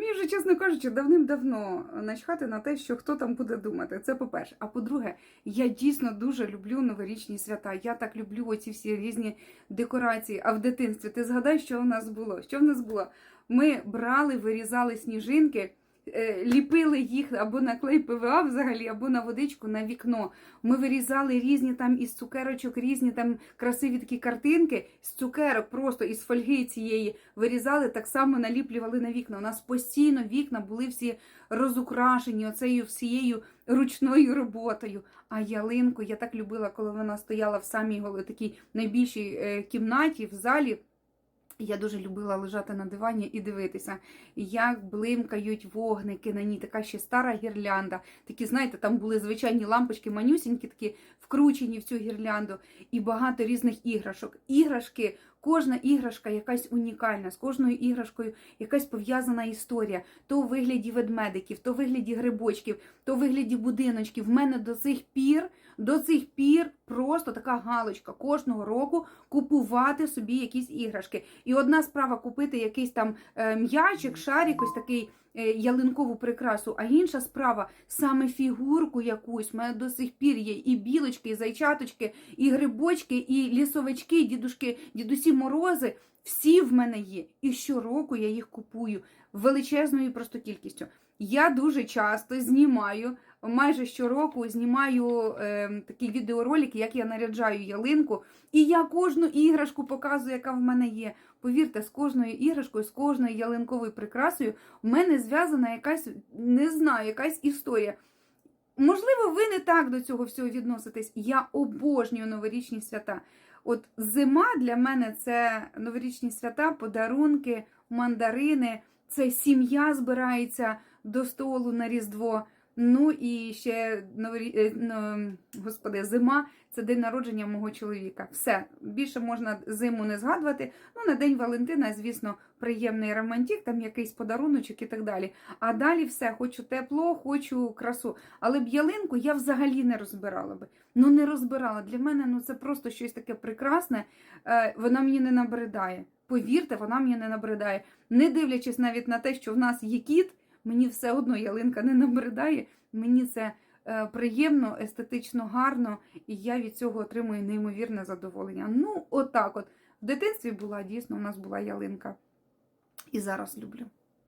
Мені вже, чесно кажучи, давним-давно начхати на те, що хто там буде думати. Це по-перше. А по-друге, я дійсно дуже люблю новорічні свята. Я так люблю оці всі різні декорації. А в дитинстві ти згадай, що в нас було? Що в нас було? Ми брали, вирізали сніжинки. Е, Ліпили їх або на клей ПВА взагалі, або на водичку на вікно. Ми вирізали різні там із цукерочок, різні там красиві такі картинки з цукерок, просто із фольги цієї вирізали, так само наліплювали на вікна. У нас постійно вікна були всі розукрашені оцею всією ручною роботою. А ялинку я так любила, коли вона стояла в самій такій найбільшій е, кімнаті, в залі. Я дуже любила лежати на дивані і дивитися, як блимкають вогники на ній, така ще стара гірлянда. Такі, знаєте, там були звичайні лампочки, манюсінькі, такі вкручені в цю гірлянду, і багато різних іграшок. Іграшки, кожна іграшка якась унікальна, з кожною іграшкою якась пов'язана історія. То у вигляді ведмедиків, то у вигляді грибочків, то у вигляді будиночків. В мене до цих пір, до цих пір просто така галочка кожного року купувати собі якісь іграшки. І одна справа купити якийсь там е, м'ячик, шарик, ось такий е, ялинкову прикрасу, а інша справа саме фігурку якусь. У мене до сих пір є і білочки, і зайчаточки, і грибочки, і лісовички, і дідушки, дідусі морози. Всі в мене є. І щороку я їх купую величезною просто кількістю. Я дуже часто знімаю, майже щороку знімаю е, такі відеоролики, як я наряджаю ялинку. І я кожну іграшку показую, яка в мене є. Повірте, з кожною іграшкою, з кожною ялинковою прикрасою в мене зв'язана якась, не знаю, якась історія. Можливо, ви не так до цього всього відноситесь. Я обожнюю новорічні свята. От зима для мене це новорічні свята, подарунки, мандарини, це сім'я збирається до столу на Різдво. Ну і ще новорі... е, ну, господи, зима це день народження мого чоловіка. Все більше можна зиму не згадувати. Ну на день Валентина, звісно, приємний романтик, там якийсь подаруночок і так далі. А далі все, хочу тепло, хочу красу. Але б ялинку я взагалі не розбирала би. Ну не розбирала. Для мене ну це просто щось таке прекрасне. Е, вона мені не набридає. Повірте, вона мені не набридає. Не дивлячись навіть на те, що в нас є кіт, мені все одно ялинка не набридає. Мені це е, приємно, естетично гарно, і я від цього отримую неймовірне задоволення. Ну, отак от. В дитинстві була дійсно, у нас була ялинка. І зараз люблю.